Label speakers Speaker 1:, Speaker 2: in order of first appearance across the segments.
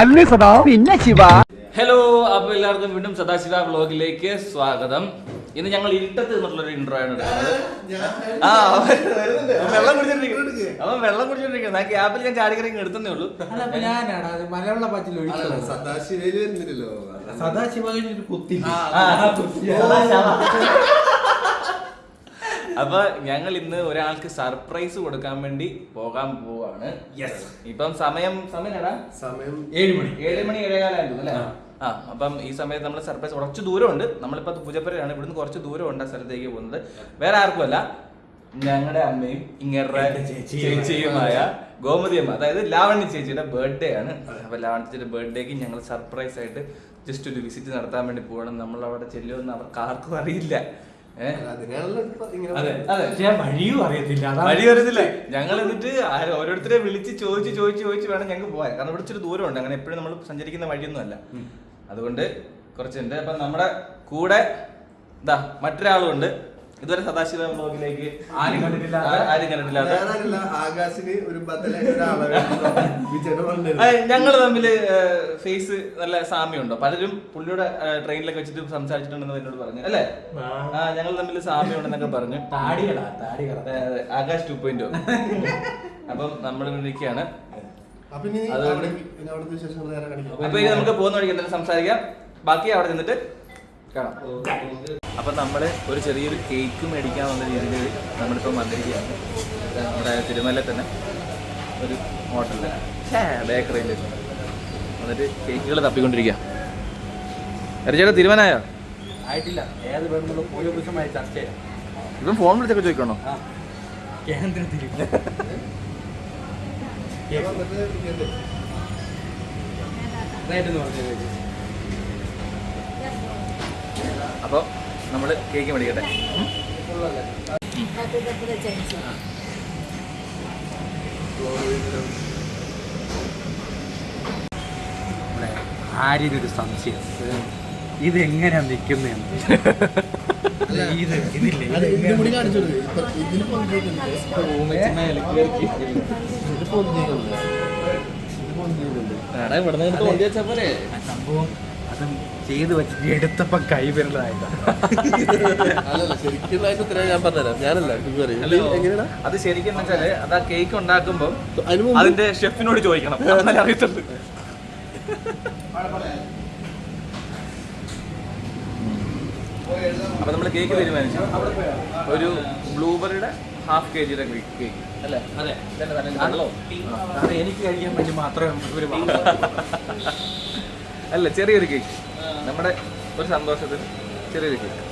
Speaker 1: അല്ലേ സദാ പിന്നെ ശിവ.
Speaker 2: ഹലോ അപ്പൊ എല്ലാവർക്കും വീണ്ടും സദാശിവ വ്ലോഗിലേക്ക് സ്വാഗതം. ഇന്ന് ഞങ്ങൾ ഇരുട്ടത്ത് നിന്നുള്ളൊരു ഇൻട്രോ ആണ് എടുക്കുന്നത്. ആ വെള്ളം കുടിച്ചോണ്ടിരിക്കുന്നു. അവൻ വെള്ളം കുടിച്ചോണ്ടിരിക്കുന്നു. ആ ക്യാപ്പിൽ ഞാൻ ചാടിക്കറി എടുത്തേ ഉള്ളൂ.
Speaker 3: മലയാള പാച്ചിൽ ഒഴിച്ചത്
Speaker 4: സദാശിവയിൽ വരുന്നില്ലല്ലോ
Speaker 3: സദാശിവകൻ ഒരു കുത്തി.
Speaker 2: അപ്പൊ ഞങ്ങൾ ഇന്ന് ഒരാൾക്ക് സർപ്രൈസ് കൊടുക്കാൻ വേണ്ടി പോകാൻ പോവാണ്.
Speaker 3: യെസ്
Speaker 2: ഇപ്പം സമയം സമയം എടാ.
Speaker 4: സമയം
Speaker 3: ഏഴ് മണി.
Speaker 2: ഏഴ് മണി ഏഴേകാലായിരുന്നു അല്ലേ? ആ. അപ്പം ഈ സമയത്ത് നമ്മൾ സർപ്രൈസ് കുറച്ച് ദൂരമുണ്ട്. നമ്മളിപ്പോ പൂജപ്പുരയാണ് ഇവിടുന്ന് കുറച്ച് ദൂരമുണ്ട് ആ സ്ഥലത്തേക്ക് പോകുന്നത്. വേറെ ആർക്കുമല്ല. ഞങ്ങളുടെ അമ്മയും
Speaker 3: ഇങ്ങനെ
Speaker 2: ചേച്ചിയുമായ ഗോമതി അമ്മ അതായത് ലാവണ്യ ചേച്ചിയുടെ ബർത്ത്ഡേ ആണ്. അപ്പൊ ലാവണ്യ ചേച്ചിയുടെ ബർത്ത്ഡേക്ക് ഞങ്ങൾ സർപ്രൈസ് ആയിട്ട് ജസ്റ്റ് ഒരു വിസിറ്റ് നടത്താൻ വേണ്ടി പോകണം നമ്മൾ അവിടെ ചെല്ലുമെന്ന് അവർക്ക് ആർക്കും അറിയില്ല.
Speaker 3: വഴിയും അറിയത്തില്ല.
Speaker 2: വഴി ഞങ്ങൾ എന്നിട്ട് ഓരോരുത്തരെ വിളിച്ച് ചോദിച്ച് ചോദിച്ച് ചോദിച്ച് വേണം ഞങ്ങൾക്ക് പോകാൻ. കാരണം ഇവിടെ ഇച്ചിരി ദൂരമുണ്ട്. അങ്ങനെ എപ്പോഴും നമ്മൾ സഞ്ചരിക്കുന്ന വഴിയൊന്നും അല്ല അതുകൊണ്ട് കുറച്ചുണ്ട് അപ്പൊ നമ്മുടെ കൂടെ ഇതാ മറ്റൊരാളും ഉണ്ട്. ഇതുവരെ സദാശിവ ബ്ലോഗിലേക്ക്
Speaker 3: ആരും
Speaker 2: കണ്ടിട്ടില്ല ആരും
Speaker 4: ആകാശിന് ഒരു.
Speaker 2: ഞങ്ങൾ തമ്മിൽ ഫേസ് നല്ല സാമ്യമുണ്ടോ? പലരും പുള്ളിയുടെ ട്രെയിനിലൊക്കെ വെച്ചിട്ട് സംസാരിച്ചിട്ടുണ്ടെന്ന് എന്നോട് പറഞ്ഞു. അല്ലേ? ആ. ഞങ്ങൾ തമ്മിൽ സാമ്യമുണ്ടെന്നൊക്കെ പറഞ്ഞു. ആകാശ് ടു പോയിന്റ് അപ്പം നമ്മൾ ഇരിക്കുകയാണ്
Speaker 4: അപ്പൊ ഇനി
Speaker 2: അപ്പൊ നമുക്ക് പോകുന്ന വഴിക്ക് എന്തെങ്കിലും സംസാരിക്കാം. ബാക്കി അവിടെ നിന്നിട്ട് കാണാം. അപ്പൊ നമ്മൾ ഒരു ചെറിയൊരു കേക്ക് മേടിക്കാൻ വന്ന രീതിയിൽ നമ്മളിപ്പോൾ വന്നിരിക്കുകയാണ്. നമ്മുടെ തിരുമല തന്നെ ഒരു ഹോട്ടലിൽ ബേക്കറിയിൽ എന്നിട്ട് കേക്കുകൾ തപ്പിക്കൊണ്ടിരിക്കുക ചേട്ടാ തീരുമാനമായോ
Speaker 3: ആയിട്ടില്ല. ഏത് വേണമെന്നുള്ള ദിവസമായി ചർച്ച ചെയ്യാം
Speaker 2: ഇപ്പം ഫോൺ വിളിച്ചൊക്കെ ചോദിക്കണോ.
Speaker 3: കേന്ദ്രത്തിൽ
Speaker 2: അപ്പോൾ നമ്മൾ കേക്ക് മേടിക്കട്ടെ.
Speaker 5: ആരിലൊരു.
Speaker 3: നമ്മുടെ ആര്യനൊരു സംശയം. ഇത് എങ്ങനെയാ നിൽക്കുന്നതെന്ന് ഇത് ഇതില്ലേ സംഭവം അതും ചെയ്ത് വെച്ചിട്ട് എടുത്തപ്പോ കൈ
Speaker 4: പറയും.
Speaker 2: അത് ശരിക്കും വെച്ചാൽ അത് ആ കേക്ക് ഉണ്ടാക്കുമ്പോ അതിന്റെ ഷെഫിനോട് ചോദിക്കണം. അറിയത്തുള്ളൂ. അപ്പൊ നമ്മൾ കേക്ക് തീരുമാനിച്ചു. ഒരു ബ്ലൂബെറിയുടെ ഹാഫ് കെ ജിയുടെ കേക്ക് അല്ലേ?
Speaker 3: അതെ? എനിക്ക് കഴിക്കാൻ വേണ്ടി മാത്രമേ
Speaker 2: അല്ല ചെറിയൊരു കേക്ക് നമ്മുടെ ഒരു സന്തോഷത്തിന് ചെറിയൊരു കേക്ക്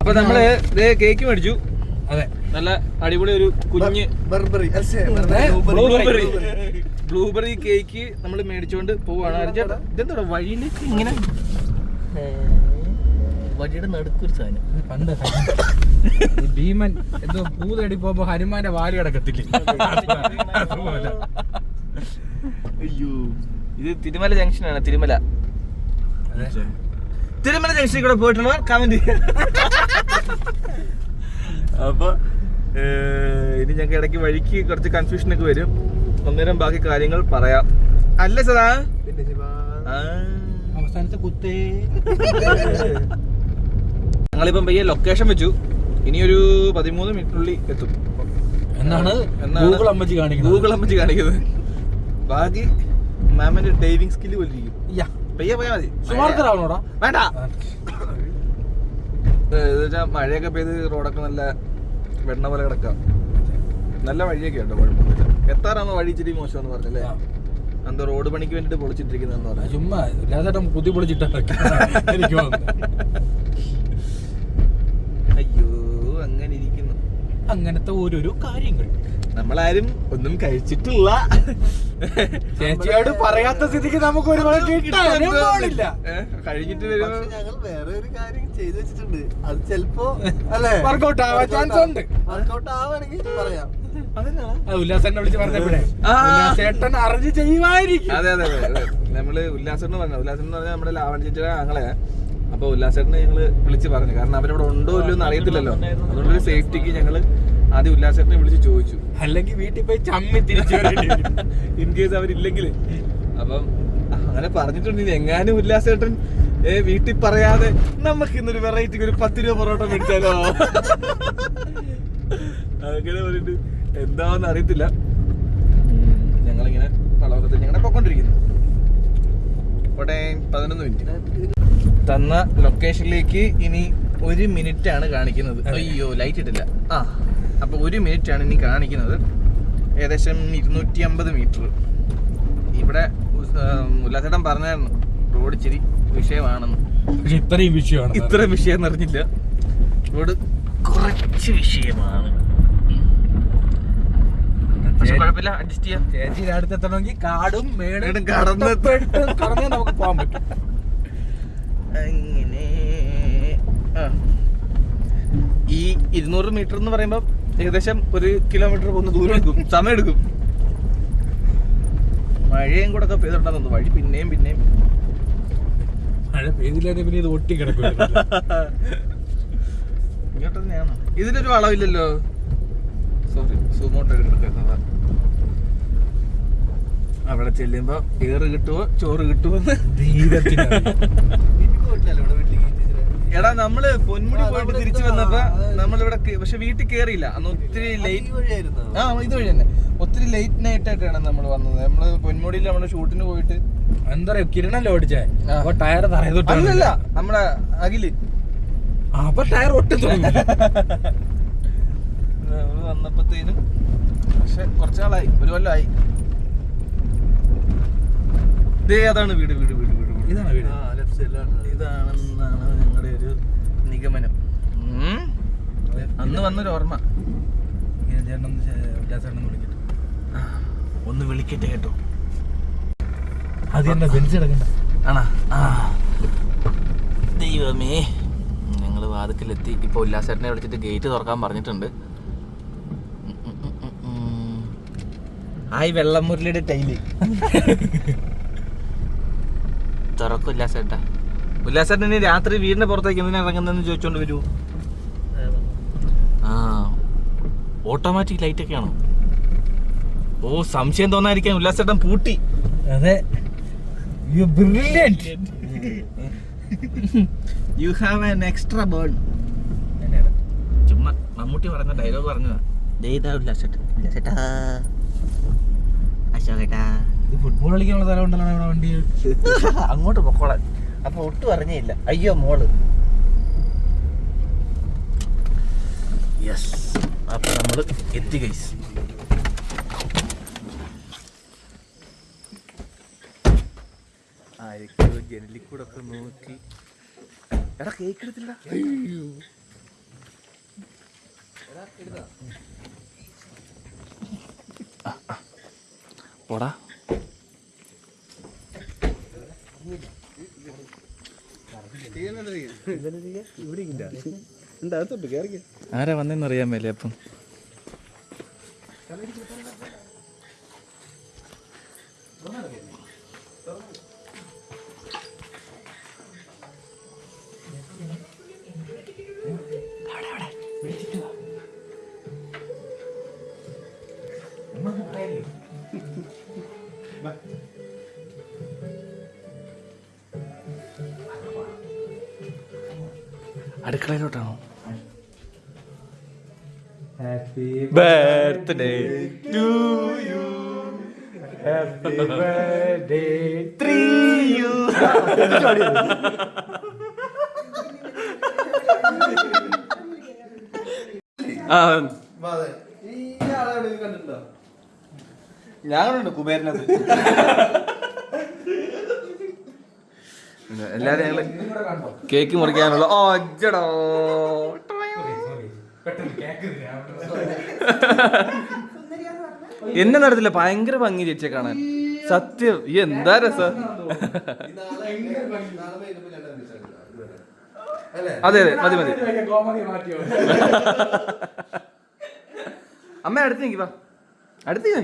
Speaker 2: അപ്പൊ നമ്മൾ കേക്ക് മേടിച്ചു.
Speaker 3: അതെ.
Speaker 2: നല്ല അടിപൊളി ഒരു കുഞ്ഞ്
Speaker 4: ബർബറി.
Speaker 2: ബ്ലൂബെറി ബ്ലൂബെറി കേക്ക് നമ്മൾ മേടിച്ചുകൊണ്ട് പോവാണ്. ഇതെന്താ വഴിയിലേക്ക് ഇങ്ങനെ? വഴിയുടെ നടുക്കൊരു സാധനം.
Speaker 3: പണ്ട് ഭീമൻ എന്തോ പൂ തേടി പോകുമ്പോ ഹനുമാന്റെ വാൽ കിടക്കത്തില്ല?
Speaker 2: അയ്യോ. ഇത് തിരുമല ജംഗ്ഷനാണ് തിരുമല. തിരുമല ജംഗ്ഷനിൽ കൂടെ പോയിട്ടുള്ളവർ കമന്റ് അപ്പൊ ഇനി ഞങ്ങൾക്ക് ഇടയ്ക്ക് വഴിക്ക് കുറച്ച് കൺഫ്യൂഷൻ ഒക്കെ വരും. അന്നേരം ബാക്കി കാര്യങ്ങൾ പറയാം. അല്ല സദാ.
Speaker 3: അവസാനത്തെ കുത്തേ.
Speaker 2: ഞങ്ങളിപ്പം പയ്യെ ലൊക്കേഷൻ വെച്ചു. ഇനിയൊരു പതിമൂന്ന് മിനിറ്റിനുള്ളിൽ എത്തും.
Speaker 3: എന്നാണ് ഗൂഗിൾ അമ്മച്ചി കാണിക്കുന്നത്.
Speaker 2: ഗൂഗിൾ അമ്മച്ചി കാണിക്കുന്നത്. ബാക്കി മാമിന്റെ ഡൈവിംഗ് സ്കില്ല് പോലിരിക്കും. പയ്യെ പോയാൽ മതി.
Speaker 3: സുമാർത്തരാവണോടാ
Speaker 2: വേണ്ട. മഴയൊക്കെ പെയ്ത് റോഡൊക്കെ നല്ല വെണ്ണ പോലെ കിടക്കാം. നല്ല വഴിയൊക്കെ ഉണ്ടോ കുഴപ്പമൊന്നുമില്ല. എത്താറാണോ വഴി ഇച്ചിരി മോശമെന്ന് പറഞ്ഞല്ലേ? എന്താ റോഡ് പണിക്ക് വേണ്ടിട്ട് പൊളിച്ചിട്ടിരിക്കുന്നതെന്ന് പറഞ്ഞു.
Speaker 3: ചുമ്മാ ഇല്ലാതെ പുതി പൊളിച്ചിട്ട എനിക്ക് തോന്നുന്നു.
Speaker 2: അയ്യോ അങ്ങനെ ഇരിക്കുന്നു.
Speaker 3: അങ്ങനത്തെ ഓരോരോ കാര്യങ്ങൾ.
Speaker 2: നമ്മളാരും ഒന്നും കഴിച്ചിട്ടില്ല.
Speaker 3: ചേച്ചിയോട് പറയാത്ത സ്ഥിതിക്ക് നമുക്ക് ഒരുപാട്
Speaker 2: കഴിഞ്ഞിട്ട് വരുമ്പോ
Speaker 4: ഞങ്ങൾ വേറെ ഒരു കാര്യം ചെയ്തു വെച്ചിട്ടുണ്ട്. അത് ചെലപ്പോ അല്ലേ?
Speaker 3: വർക്കൗട്ട് ആവാൻ ചാൻസ് ഉണ്ട്.
Speaker 4: വർക്കൗട്ട് ആവാണെങ്കിൽ പറയാം.
Speaker 3: അത് ഉല്ലാസേട്ടനെ വിളിച്ച് പറഞ്ഞപ്പോഴേ.
Speaker 2: ആ.
Speaker 3: അറിഞ്ഞ് ചെയ്യുമായിരിക്കും.
Speaker 2: അതെ അതെ നമ്മൾ പറഞ്ഞു ഉല്ലാസേട്ടൻ എന്ന് പറഞ്ഞാൽ നമ്മുടെ ലാവൺ ചേച്ചിയുടെ ആങ്ങളെ. അപ്പൊ ഉല്ലാസേട്ടനെ ഞങ്ങൾ വിളിച്ച് പറഞ്ഞു. കാരണം അവരവിടെ ഉണ്ടോ ഇല്ലയോ എന്ന് അറിയത്തില്ലല്ലോ അതുകൊണ്ട് സേഫ്റ്റിക്ക് ഞങ്ങൾ ആദ്യം ഉല്ലാസേട്ടനെ വിളിച്ച് ചോദിച്ചു.
Speaker 3: അല്ലെങ്കിൽ വീട്ടിൽ പോയി ചമ്മി തിരിച്ചു
Speaker 2: ഇൻ കേസ് അവരില്ലെങ്കിൽ അപ്പം അങ്ങനെ പറഞ്ഞിട്ടുണ്ട് ഇനി എങ്ങാനും ഉല്ലാസേട്ടൻ ഏ വീട്ടിൽ പറയാതെ നമുക്ക് ഇന്നൊരു വെറൈറ്റി ഒരു പത്ത് രൂപ പൊറോട്ട മേടിച്ചാലോ? അങ്ങനെ പറഞ്ഞിട്ട് എന്താന്ന് അറിയത്തില്ല. ഞങ്ങളിങ്ങനെ പളവക്കത്തിൽ ഞങ്ങളെ പോയിക്കൊണ്ടിരിക്കുന്നു ഇവിടെ പതിനൊന്ന് മിനിറ്റ്. തന്ന ലൊക്കേഷനിലേക്ക് ഇനി ഒരു മിനിറ്റ് ആണ് കാണിക്കുന്നത്. അയ്യോ ലൈറ്റ് ഇട്ടില്ല. ആ. അപ്പൊ ഒരു മിനിറ്റ് ആണ് ഇനി കാണിക്കുന്നത്. ഏകദേശം ഇരുന്നൂറ്റി അമ്പത് മീറ്റർ. ഇവിടെ ഉല്ലാസേട്ടൻ പറഞ്ഞായിരുന്നു റോഡ് ഇച്ചിരി വിഷയമാണെന്ന്.
Speaker 3: പക്ഷെ ഇത്രയും വിഷയമാണ്.
Speaker 2: ഇത്ര വിഷയം എന്നറിഞ്ഞില്ല റോഡ് കുറച്ച് വിഷയമാണ്. പക്ഷെ കുഴപ്പമില്ല അഡ്ജസ്റ്റ് ചെയ്യാം.
Speaker 3: ചേച്ചിയുടെ അടുത്തെത്തണമെങ്കിൽ കാടും മേടും
Speaker 2: മേടും കടന്ന്
Speaker 3: കടന്ന് കടന്നേ നമുക്ക് പോകാൻ പറ്റും.
Speaker 2: അങ്ങനെ ഈ ഇരുന്നൂറ് മീറ്റർ എന്ന് പറയുമ്പോൾ ഏകദേശം ഒരു കിലോമീറ്റർ പോകുന്ന ദൂരം എടുക്കും സമയം എടുക്കും മഴയും കൂടെ ഒക്കെ പെയ്തിട്ടുണ്ടെന്ന് വഴി പിന്നെയും പിന്നെയും.
Speaker 3: മഴ പെയ്തില്ലാതെ പിന്നെ ഇത് ഒട്ടി കിടക്കും
Speaker 2: ഇങ്ങോട്ട് തന്നെയാണ്? ഇതിനൊരു വളവില്ലല്ലോ. സോറി സൂമോട്ട് എടുക്കുന്നത് അവിടെ ചെല്ലുമ്പോ ഏറ് കിട്ടുമോ ചോറ് കിട്ടുമോ എടാ നമ്മൾ പൊന്മുടി പോയിട്ട് തിരിച്ചു വന്നപ്പോ നമ്മളിവിടെ പക്ഷെ വീട്ടിൽ കേറിയില്ല. അന്ന് ഒത്തിരി ലേറ്റ് ആ ഇത് വഴി തന്നെ. ഒത്തിരി ലേറ്റ് നൈറ്റ് ആയിട്ടാണ് നമ്മൾ വന്നത്. നമ്മൾ പൊന്മുടിയിൽ നമ്മുടെ ഷൂട്ടിന് പോയിട്ട്
Speaker 3: എന്താ പറയാ കിരണല്ലേ ഓടിച്ചേ. അപ്പൊ ടയർ തറയത്
Speaker 2: അല്ലല്ല നമ്മുടെ അഖിൽ.
Speaker 3: അപ്പൊ ടയർ ഒട്ടും
Speaker 2: വന്നപ്പോഴത്തേനും പക്ഷെ കുറച്ചാളായി. ഒരു കൊല്ലമായി ഇതേ അതാണ് വീട് വീട് വീട് വീട്
Speaker 3: ഇതാണ് വീട്.
Speaker 2: ഇതാണ് നിഗമനം. അന്ന് വന്നൊരു ഓർമ്മ. ഒന്ന് വിളിക്കട്ടെ. കേട്ടോ.
Speaker 3: അത് തന്നെ ബെഞ്ച് കിടക്കണ്ട?
Speaker 2: ആണാ? ആ. ദൈവമേ. ഞങ്ങൾ വാതിക്കലെത്തി. ഇപ്പോൾ ഉല്ലാസേട്ടനെ വിളിച്ചിട്ട് ഗേറ്റ് തുറക്കാൻ പറഞ്ഞിട്ടുണ്ട്. ആയി വെള്ളം വെള്ളമുരളിയുടെ ടൈൽ. തുറക്കും ഉല്ലാസേട്ടാ. ഉല്ലാസേട്ടൻ ഇനി രാത്രി വീടിന്റെ പുറത്തേക്ക് എന്തിനാ ഇറങ്ങുന്നതെന്ന് ചോദിച്ചോണ്ട് വരൂ. ആ. ഓട്ടോമാറ്റിക് ലൈറ്റ് ഒക്കെ ആണോ? ഓ സംശയം തോന്നാതിരിക്കാൻ ഉല്ലാസേട്ടൻ പൂട്ടി.
Speaker 3: അതെ. You brilliant
Speaker 2: you have an extra burn ചുമ്മാ മമ്മൂട്ടി പറഞ്ഞ ഡയലോഗ് പറഞ്ഞതാ. ദേ ഇതാ ഉല്ലാസേട്ടൻ. ഉല്ലാസേട്ടാ. അശോകേട്ടാ.
Speaker 3: ഇത് ഫുട്ബോൾ കളിക്കാനുള്ള സ്ഥലം ഉണ്ടല്ലോ വണ്ടി
Speaker 2: അങ്ങോട്ട് പൊക്കോളാൻ. അപ്പൊ ഒട്ടും അറിഞ്ഞില്ല. അയ്യോ മോൾ. യെസ് അപ്പൊ നമ്മൾ എത്തി ഗൈസ് ആരൊക്കെയോ ജനലിൽ കൂടെ ഒക്കെ നോക്കി. എടാ കേക്ക് എടുത്തില്ല പോടാ. ആരാ വന്നെന്ന് അറിയാൻ മേലെ അപ്പം? അടുക്കളയിലോട്ടാണോ? Birthday to you happy birthday three you ഞാൻ ഞാനുണ്ട് കുബേരനത് എല്ലാരും ഞങ്ങൾ കേക്ക് മുറിക്കാനുള്ള ഓ അജ്ജടോ. എന്നെ നടത്തില്ല ഭയങ്കര ഭംഗി ചേച്ചിയെ കാണാൻ. സത്യം ഈ എന്താ രസ? അതെ അതെ മതി മതി. അമ്മ അടുത്ത് നിൽക്കി വാ. അടുത്ത് നീ.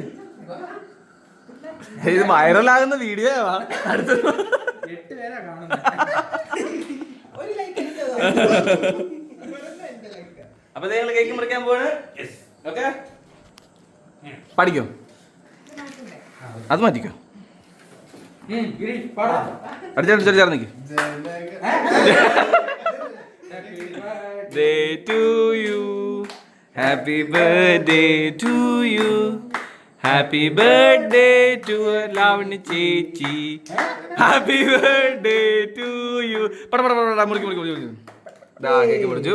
Speaker 2: ഇത് വൈറലാകുന്ന വീഡിയോ അടുത്ത് അപ്പൊ നിങ്ങൾ കേക്ക് മുറിക്കാൻ പോവാണ്. ഓക്കെ പഠിക്കോ? അത് മാറ്റിക്കോ. അടിച്ചടിച്ചു ചേർന്ന് നിൽക്കും Day to you. Happy birthday to you. Happy birthday to Lavani ചേച്ചി ഹാപ്പി ബർത്ത്ഡേ ടു യു പട പട പട മുറിക്ക് മുറിക്ക് മുറിക്ക്. ദാ കേക്ക് മുറിച്ചു.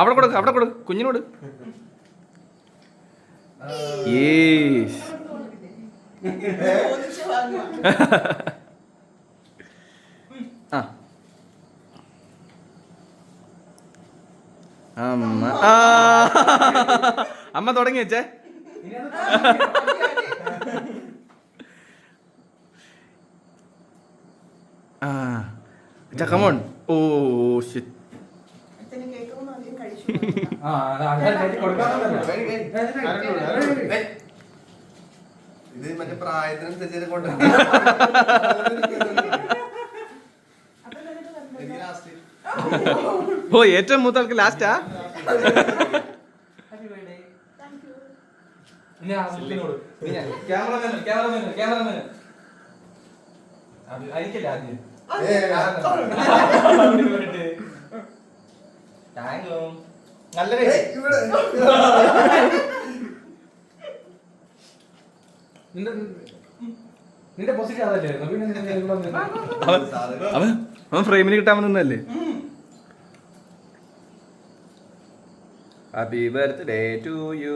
Speaker 2: അവിടെ കൊടുക്ക് അവിടെ കൊടുക്ക്. കുഞ്ഞിനോട് യേസ് ആ. അമ്മ. അമ്മ തുടങ്ങി വെച്ചേ. ആ ചക്കമോൺ ഓ ഷിറ്റ്
Speaker 4: ഇത് മറ്റേ പ്രായത്തിനനുസരിച്ച് കൊണ്ട്.
Speaker 2: ഓ ഏറ്റവും മൂത്ത ആൾക്ക് ലാസ്റ്റാ നല്ല
Speaker 3: നിന്റെ പൊസിഷൻ അതല്ലായിരുന്നു പിന്നെ
Speaker 2: അവൻ ഫ്രെയിമിന് കിട്ടാൻ വന്നല്ലേ ഹാപ്പി ബർത്ത്ഡേ ടു യു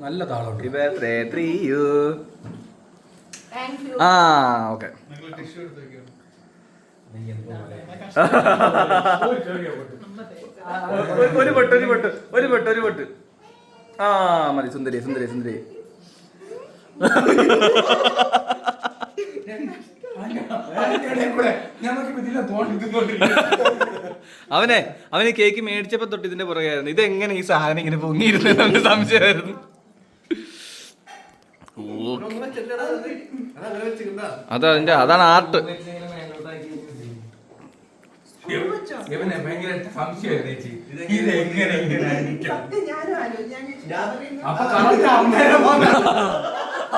Speaker 3: നല്ല താളം
Speaker 2: ഹാപ്പി ബർത്ത്ഡേ ത്രീ യു ആ ഓക്കെ ഒരു പൊട്ട് ഒരു പൊട്ട് ഒരു പൊട്ട് ഒരു പൊട്ട്. ആ മതി സുന്ദരി സുന്ദരി സുന്ദരി. അവനെ അവന് കേക്ക് മേടിച്ചപ്പോ തൊട്ട് ഇതിന്റെ പുറകെയായിരുന്നു ഇത് എങ്ങനെ ഈ സാധനം ഇങ്ങനെ പൊങ്ങിയിരുന്നു സംശയമായിരുന്നു. അതാ അതിന്റെ അതാണ് ആർട്ട്.
Speaker 3: ഇവനെ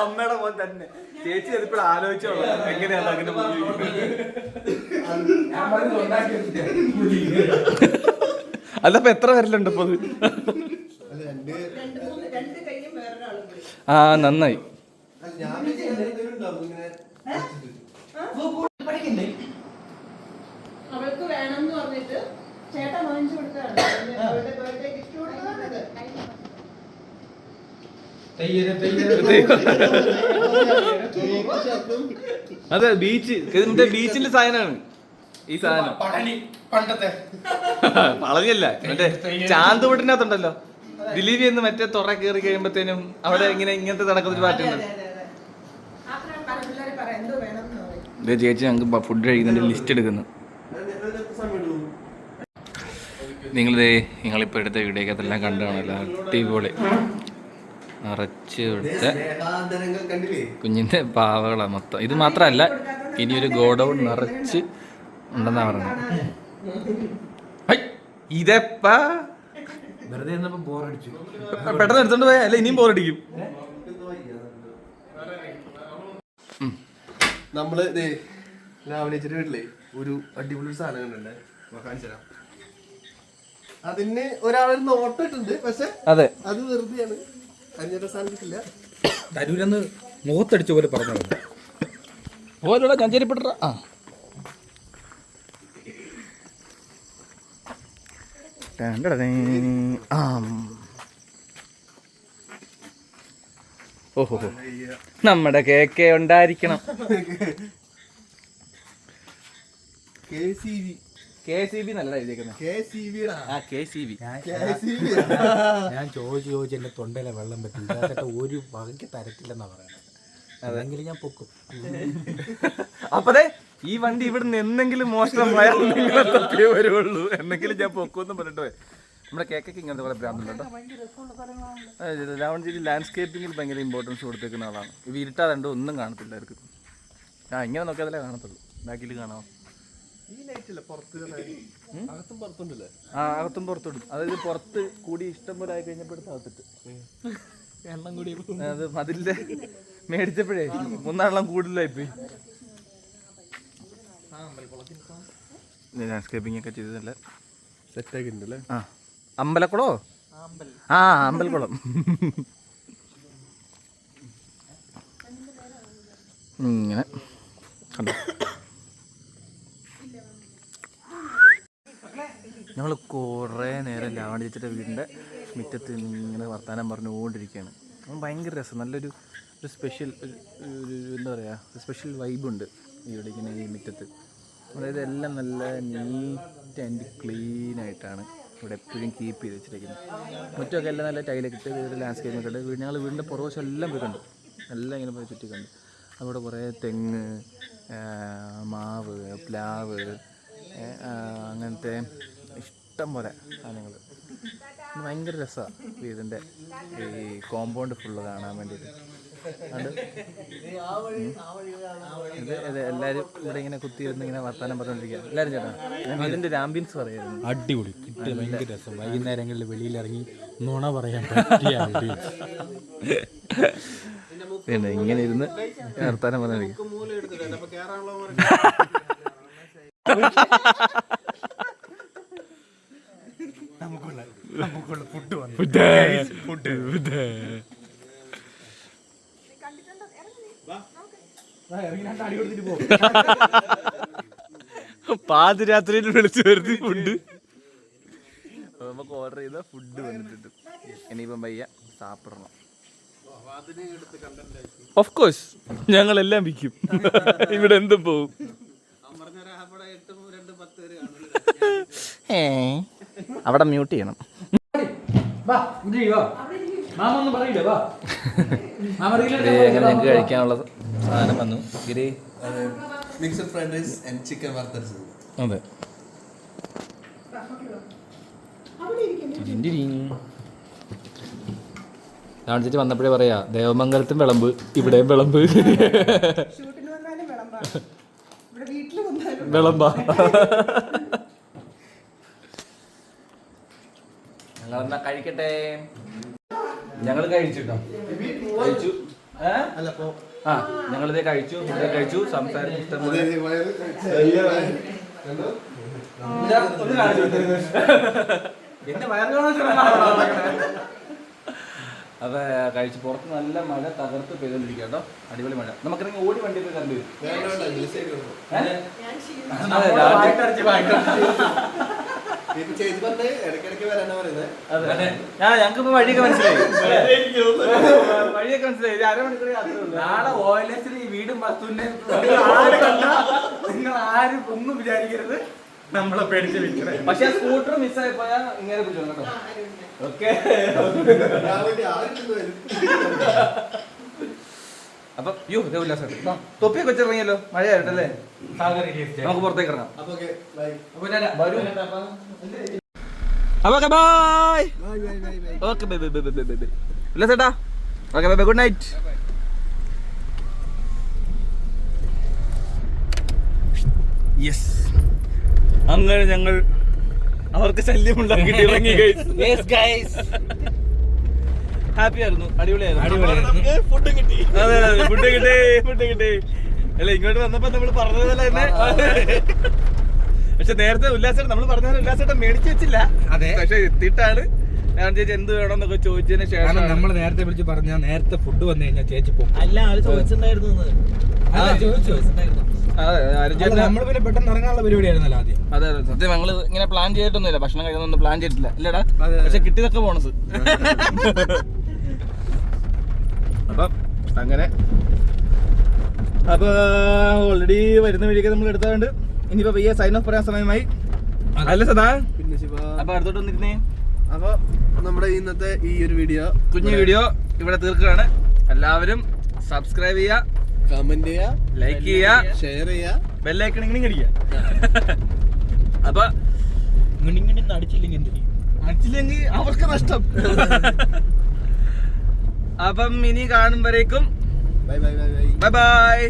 Speaker 2: അമ്മയുടെ മോൻ തന്നെ. ചേച്ചി അതിപ്പോൾ ആലോചിച്ചോളൂ എങ്ങനെയാണ് അങ്ങനെ
Speaker 3: അല്ല
Speaker 2: അപ്പൊ എത്ര പേരിലുണ്ട് ഇപ്പൊ അത്?
Speaker 4: അല്ല രണ്ട്
Speaker 2: ആ നന്നായി.
Speaker 4: ഞാൻ
Speaker 2: അതെ ബീച്ച്. ഇത് മറ്റേ ബീച്ചിന്റെ സാധനമാണ്. ഈ സാധനം.
Speaker 3: പണ്ടത്തെ.
Speaker 2: പളഞ്ഞല്ല മറ്റേ ചാന്ത് വീട്ടിനകത്തുണ്ടല്ലോ ദിലീപ് എന്ന് മറ്റേ തുറ കയറി കഴിയുമ്പത്തേനും അവിടെ ഇങ്ങനെ ഇങ്ങനത്തെ നടക്കുന്നൊരു പാട്ടുണ്ട് ചേച്ചി ഞങ്ങൾക്ക് ഫുഡ് കഴിക്കുന്നതിന്റെ ലിസ്റ്റ് എടുക്കുന്നു? നിങ്ങളിതേ നിങ്ങളിപ്പോൾ എടുത്ത വീഡിയോക്ക് അതെല്ലാം കണ്ടു കാണല്ലോ അടിപൊളി. നിറച്ച്
Speaker 4: കണ്ടില്ലേ?
Speaker 2: കുഞ്ഞിന്റെ പാവകളാണ് മൊത്തം. ഇത് മാത്രമല്ല ഇനിയൊരു ഗോഡൗൺ നിറച്ച് ഉണ്ടെന്നാ പറഞ്ഞത്. ഇതെപ്പാ?
Speaker 3: വെറുതെ ബോറടിച്ചു.
Speaker 2: പെട്ടെന്ന് എടുത്തോണ്ട് പോയാ അല്ല? ഇനിയും ബോറടിക്കും.
Speaker 4: നമ്മൾ രാവിലെ വീട്ടിലെ ഒരു അടിപൊളി ഒരു സാധനം കണ്ടിട്ടുണ്ട്. കാണിച്ചു തരാം. അതിന് ഒരാളൊരു നോട്ട് ഇട്ടുണ്ട് പക്ഷെ
Speaker 2: അതെ.
Speaker 4: അത് വെറുതെയാണ്.
Speaker 3: തരൂരെന്ന് മുഖത്തടിച്ച പോലെ പറഞ്ഞു
Speaker 2: പോലുള്ള ചഞ്ചേരിപ്പെട്ട ചെരിപ്പെട്ട ആ. ഓഹോ നമ്മുടെ കേക്ക് ഉണ്ടായിരിക്കണം.
Speaker 4: K C
Speaker 2: K C B നല്ല എഴുതിയേക്കുന്നത്
Speaker 4: കെ സി വി
Speaker 2: ആ കെ സി ബി.
Speaker 3: ഞാൻ ചോദിച്ചു ചോദിച്ചു എന്റെ തൊണ്ടയിലെ വെള്ളം പറ്റില്ല ഒരു വകയ്ക്ക് തരത്തില്ലെന്നാ പറയുന്നത്. അതെങ്കിലും ഞാൻ പൊക്കും.
Speaker 2: അപ്പതേ ഈ വണ്ടി ഇവിടുന്ന് എന്തെങ്കിലും മോഷണം പോയാൽ നിങ്ങളെ തപ്പിയേ വരുള്ളൂ എന്തെങ്കിലും ഞാൻ പൊക്കുമെന്ന് പറഞ്ഞിട്ട് പോയി. നമ്മുടെ കേക്കൊക്കെ ഇങ്ങനത്തെ കുറെ ഭ്രാന്തുണ്ട് കേട്ടോ. രാവൺജിയിൽ ലാൻഡ്സ്കേപ്പിങ്ങിൽ ഭയങ്കര ഇമ്പോർട്ടൻസ് കൊടുത്തേക്കുന്ന ആളാണ്. ഇവ ഇരുട്ടാതെ ഒന്നും കാണത്തില്ല അവർക്ക് ആ ഇങ്ങനെ നോക്കിയാലേ കാണത്തുള്ളൂ. ബാക്കിൽ കാണാം
Speaker 4: ഈ ലൈറ്റ് ഇല്ല പുറത്ത് അകത്തും പുറത്തുണ്ടല്ലേ
Speaker 2: ആ അകത്തും പുറത്തും അതായത് പുറത്ത് കൂടി ഇഷ്ടം പോലെ ആയി കഴിഞ്ഞപ്പോഴത്തെ അകത്തിട്ട്.
Speaker 3: എണ്ണം കൂടി.
Speaker 2: അത് മതിലിന്റെ മേടിച്ചപ്പോഴേ. മൂന്നാളെണ്ണം കൂടുതലായി പോയി. ലാൻഡ്സ്കേപ്പിംഗ് ഒക്കെ ചെയ്ത് നല്ല
Speaker 4: സെറ്റ് ആക്കിയിട്ടുണ്ടല്ലേ
Speaker 2: ആ. അമ്പലക്കുളോ? ആ അമ്പലക്കുളം ഇങ്ങനെ. കണ്ടോ? ഞങ്ങൾ കുറേ നേരം ലാവണി വീടിന്റെ മുറ്റത്ത് ഇങ്ങനെ വർത്തമാനം പറഞ്ഞുകൊണ്ടിരിക്കുകയാണ്. അപ്പം ഭയങ്കര രസം. നല്ലൊരു ഒരു സ്പെഷ്യൽ ഒരു എന്താ പറയുക ഒരു സ്പെഷ്യൽ വൈബുണ്ട് ഇവിടെ ഇങ്ങനെ ഈ മുറ്റത്ത്. അതായത് എല്ലാം നല്ല നീറ്റ് ആൻഡ് ക്ലീൻ ആയിട്ടാണ് ഇവിടെ എപ്പോഴും കീപ്പ് ചെയ്ത് വെച്ചിരിക്കുന്നത്. മുറ്റമൊക്കെ എല്ലാം നല്ല ടൈലൊക്കെ ഇട്ട് വീട് ലാൻഡ്സ്കേപ്പ് ഒക്കെ ഇട്ട് ഞങ്ങൾ വീടിന്റെ പുറവശം എല്ലാം കണ്ടു. എല്ലാം ഇങ്ങനെ പോയി ചുറ്റി അവിടെ കുറേ തെങ്ങ് മാവ് പ്ലാവ് അങ്ങനത്തെ ഇഷ്ടം പോലെ സാധനങ്ങൾ ഭയങ്കര രസമാണ് ഇതിന്റെ ഈ കോമ്പൗണ്ട് ഫുള്ള് കാണാൻ വേണ്ടിയിട്ട്. അത് ഇത് ഇത് എല്ലാവരും ഇവിടെ ഇങ്ങനെ കുത്തിയിരുന്ന് ഇങ്ങനെ വർത്താനം പറഞ്ഞുകൊണ്ടിരിക്കുക എല്ലാവരും ചേട്ടാ അതിന്റെ ഇതിന്റെ ഒരു ആംബിയൻസ് പറയായിരുന്നു.
Speaker 3: അടിപൊളി. കിട്ടിയ ഭയങ്കര രസം. വൈകുന്നേരങ്ങളിൽ വെളിയിലിറങ്ങി നുണ പറയാൻ പറ്റിയ.
Speaker 2: പിന്നെ ഇങ്ങനെ ഇരുന്ന് വർത്താനം പറഞ്ഞിരിക്കും
Speaker 4: മൂല എടുത്തിട്ടുണ്ട് അപ്പൊ കേറാനുള്ള
Speaker 2: പാതിരാത്രിയിൽ വിളിച്ചു വരുത്തി ഫുഡ്. നമുക്ക് ഓർഡർ ചെയ്ത ഫുഡ് വന്നിട്ടുണ്ട്. ഇനിയിപ്പം പയ്യ സാപ്പിടണം. ഓഫ് കോഴ്സ് ഞങ്ങളെല്ലാം വിൽക്കും. ഇവിടെ എന്തും പോവും. അവിടെ മ്യൂട്ട് ചെയ്യണം.
Speaker 3: മാമ ഒന്നും പറയില്ല വാ. മാമ
Speaker 2: ഞങ്ങൾക്ക് കഴിക്കാനുള്ള സാധനം വന്നു. Giri.
Speaker 4: Mixed fried rice and chicken വറുത്തരച്ചത്
Speaker 2: അതെ. കാണിച്ചിട്ട് വന്നപ്പോഴേ പറയാ ദേവമംഗലത്തും വിളമ്പ് ഇവിടെയും വിളമ്പ്.
Speaker 5: വിളമ്പാ.
Speaker 2: ഞങ്ങളെന്നാ കഴിക്കട്ടെ? ഞങ്ങൾ കഴിച്ചിട്ടോ? കഴിച്ചു?
Speaker 4: അപ്പൊ
Speaker 2: ആ ഞങ്ങളിതേ കഴിച്ചു ഫുഡ് കഴിച്ചു സംസാരിച്ചു ഇഷ്ടം പോലെ എന്റെ അതെ കഴിച്ച്. പുറത്ത് നല്ല മഴ തകർത്ത് പെയ്തോണ്ടിരിക്കുക കേട്ടോ അടിപൊളി മഴ. നമുക്കിറങ്ങി ഓടി വണ്ടി പോയി കണ്ടു ആ ഞങ്ങൾക്ക് വഴിയൊക്കെ മനസ്സിലായി. വഴിയൊക്കെ മനസ്സിലായി. അരമണിക്കൂർ
Speaker 3: നാളെ ഓയിലസിൽ ഈ വീടും വസ്തുവിന്റെ നിങ്ങൾ ആരും ഒന്നും വിചാരിക്കരുത്. നമ്മളെ പേടിച്ച് വിൽക്കണേ
Speaker 2: പക്ഷെ സ്കൂട്ടർ മിസ്സായി പോയാ ഇങ്ങനെ പിടിച്ചോ കേട്ടോ. ഓക്കെ
Speaker 4: ഞാൻ വേണ്ടി ആരും വരും
Speaker 2: അപ്പൊ യോ ഇതേ ഉല്ലാസം തൊപ്പിയൊക്കെ വെച്ചിറങ്ങിയല്ലോ. മഴയായിട്ടല്ലേ? നമുക്ക് പുറത്തേക്ക് ഇറങ്ങാം.
Speaker 4: അപ്പൊ bye.
Speaker 2: Okay bye.
Speaker 4: Bye bye bye bye
Speaker 2: okay bye. Bye ഉല്ലാസേട്ടാ okay good night. Yes. അങ്ങനെ ഞങ്ങൾ അവർക്ക് ശല്യമുണ്ടാക്കിയിട്ട് ഇറങ്ങി ഹാപ്പി ആയിരുന്നു അടിപൊളിയായിരുന്നു.
Speaker 3: ഫുഡ് കിട്ടി.
Speaker 2: അതെ അതെ ഫുഡ് കിട്ടി ഫുഡ് കിട്ടി. അല്ല ഇങ്ങോട്ട് വന്നപ്പോ നമ്മൾ പറഞ്ഞതല്ല തന്നെ പക്ഷെ നേരത്തെ ഉല്ലാസേട്ടൻ നമ്മൾ പറഞ്ഞ ഉല്ലാസേട്ടൻ മേടിച്ചു വെച്ചില്ല.
Speaker 3: അതെ.
Speaker 2: പക്ഷെ എത്തിയിട്ടാണ്. ഞാൻ ചേച്ചി എന്ത് വേണമെന്നൊക്കെ ചോദിച്ചതിന്
Speaker 3: കാരണം
Speaker 2: ശേഷം
Speaker 3: നമ്മൾ നേരത്തെ വിളിച്ച് പറഞ്ഞ നേരത്തെ ഫുഡ് വന്നു കഴിഞ്ഞാൽ ചേച്ചി പോകും.
Speaker 6: അല്ല അവർ ചോദിച്ചിട്ടുണ്ടായിരുന്നു
Speaker 3: നമ്മൾ പിന്നെ പെട്ടെന്ന് ഇറങ്ങാനുള്ള പരിപാടിയായിരുന്നല്ലോ ആദ്യം.
Speaker 2: അതെ അതെ. സത്യം ഞങ്ങൾ ഇങ്ങനെ പ്ലാൻ ചെയ്തിട്ടൊന്നുമില്ല. ഭക്ഷണം കഴിക്കുന്നൊന്നും പ്ലാൻ ചെയ്തിട്ടില്ല. ഇല്ലടാ. പക്ഷെ കിട്ടിയതൊക്കെ ബോണസ് അങ്ങനെ. അപ്പൊ ഓൾറെഡി വരുന്ന വഴിയൊക്കെ നമ്മൾ എടുത്തതുകൊണ്ട് ഇനിയിപ്പോ പയ്യെ സൈൻ ഓഫ് പറയാൻ സമയമായി. അല്ല സദാ?
Speaker 4: പിന്നെ ശിവ.
Speaker 2: അപ്പൊ അടുത്തോട്ട് വന്നിരുന്നേ?
Speaker 4: അപ്പൊ നമ്മുടെ ഇന്നത്തെ ഈ ഒരു വീഡിയോ
Speaker 2: കുഞ്ഞു വീഡിയോ ഇവിടെ തീർക്കുകയാണ്. എല്ലാവരും സബ്സ്ക്രൈബ് ചെയ്യുക.
Speaker 4: കമന്റ് ചെയ്യുക.
Speaker 2: ലൈക്ക് ചെയ്യുക.
Speaker 4: ഷെയർ ചെയ്യുക.
Speaker 2: ബെല്ലൈക്കൺ ഇങ്ങനെ അടിക്കുക. അപ്പൊ
Speaker 3: ഇങ്ങനെ അടിച്ചില്ലെങ്കിൽ
Speaker 2: അടിച്ചില്ലെങ്കിൽ അവർക്ക് നഷ്ടം. അപ്പം ഇനി കാണും വരേക്കും
Speaker 4: bye bye bye bye
Speaker 2: bye bye